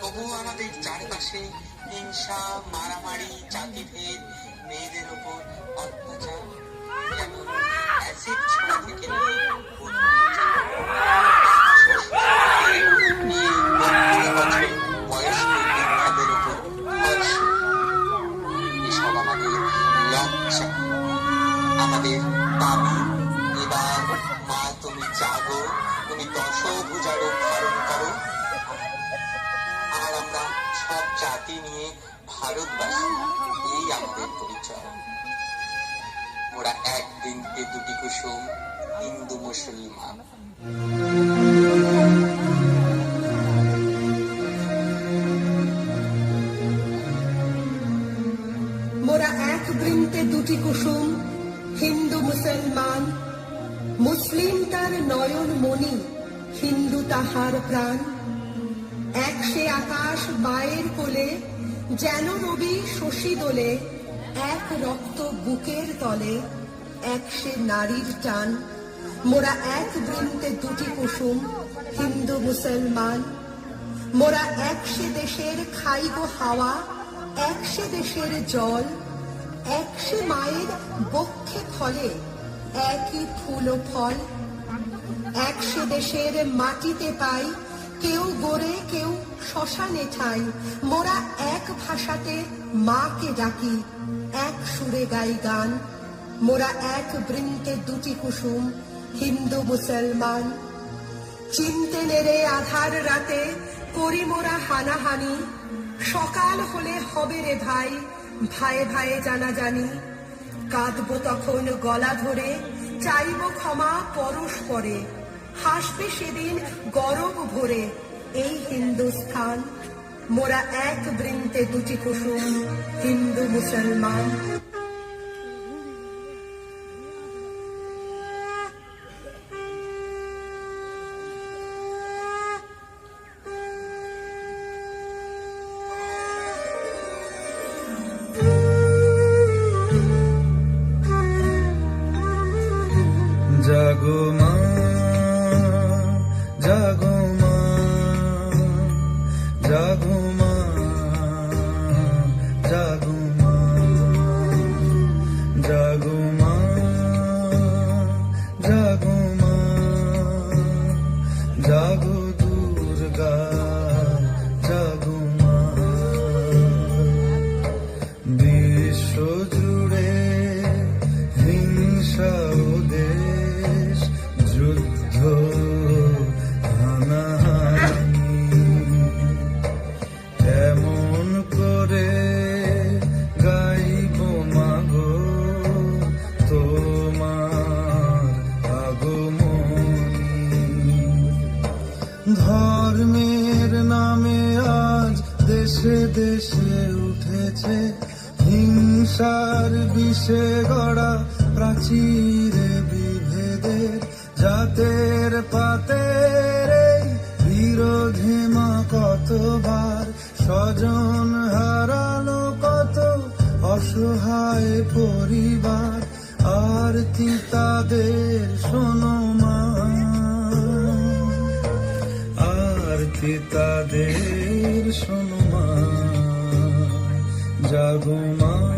তবুও আমাদের চারপাশে হিংসা মারামারি জাতিভেদ মেয়েদের ওপর অত্যাচার আমাদের দাবি এবার মা, তুমি জাগো তুমি দশভুজার ধারণ করো। আর আমরা সব জাতি নিয়ে ভারতবাসী এই আমাদের পরিচয়। ওরা একদিনকে দুটি কুসুম, হিন্দু মুসলমান মোরা এক বৃন্তে দুটি কুসুম, হিন্দু, মুসলমান মুসলিম তার নয়ন মণি, হিন্দু তাহার প্রাণ। এক সে আকাশ বায়ের কোলে, যেন রবি শশী দোলে, এক রক্ত বুকের তলে এক সে নারীর টান। মোরা এক বৃন্তে দুটি কুসুম, হিন্দু মুসলমান। মোরা একশে দেশের খাইব হাওয়া একশে দেশের জল একশে মায়ের বক্ষে ফলে একই ফুল ও ফল। একশে দেশের মাটিতে পাই, কেউ গড়ে, কেউ শ্মশানে ঠাই মোরা এক ভাষাতে মাকে ডাকি, এক সুরে গাই গান। মোরা এক বৃন্তে দুটি কুসুম, হিন্দু, মুসলমান। চিনতে নেড়ে আধার রাতে করি মোরা হানাহানি। সকাল হলে হবে রে ভাই ভাইয়ে ভাইয়ে জানা জানি কাঁদবো তখন গলা ধরে, চাইব ক্ষমা পরস্পরে হাসবে সেদিন গরব ভরে। এই হিন্দুস্থান, মোরা এক বৃন্তে দুটি কুসুম, হিন্দু মুসলমান। ধর্মের নামে আজ দেশে দেশে উঠেছে। হিংসার বিষে গড়া প্রাচীরে বিভেদের জাতের পাতের বিরোধে মা কতবার স্বজন হারালো কত অসহায় পরিবার। আর তাদের শোনো মা। কি তাদের শোনো মা জাগো মা।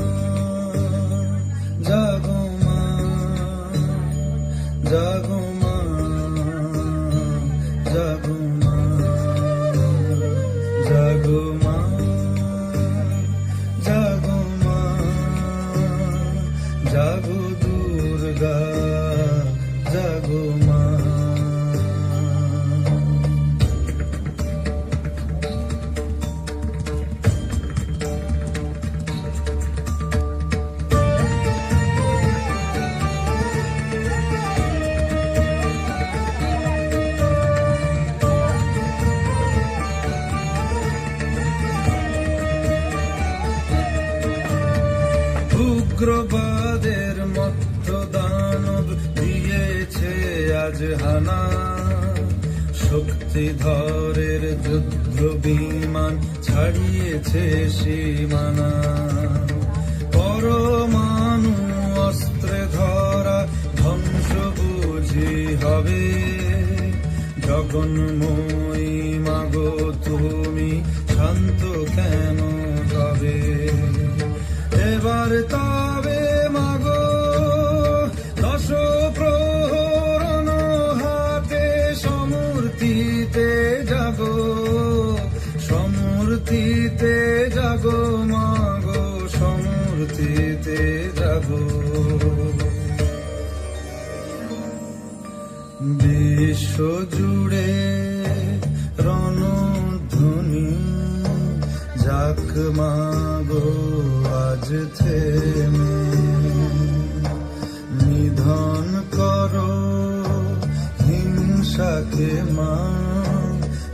উগ্রবাদের মত্ত দানব দিয়েছে আজ হানা। শক্তিধরের যুদ্ধ বিমান ছাড়িয়েছে সীমানা। পরমাণু অস্ত্রে ধরা ধ্বংস বুঝি হবে। গগনময়ী মাগো, তুমি শান্ত কেন তবে এবার তবে মাগো দশ প্রহরণ হাতে সমূর্তিতে জাগো সমূর্তিতে জাগো মাগো, সমূর্তিতে জাগো বিশ্ব জুড়ে রণধ্বনি, যাক মাগো আজ থেমে নিধন করো, হিংসাকে মা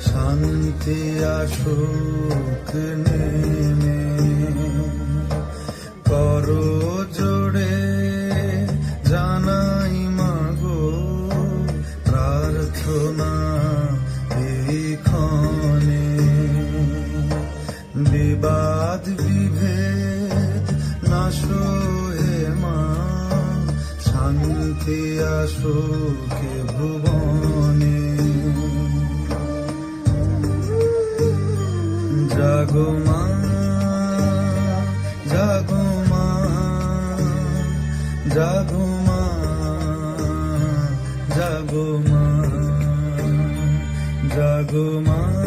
শান্তি আসুক নেমে। করো জোড়ে জানাই মাগো, প্রার্থনা এই ক্ষণে। বিবাদ শান্তি আসুক ভুবনে। জাগো মা জাগো মা জাগো মা জাগো মা জাগো মা।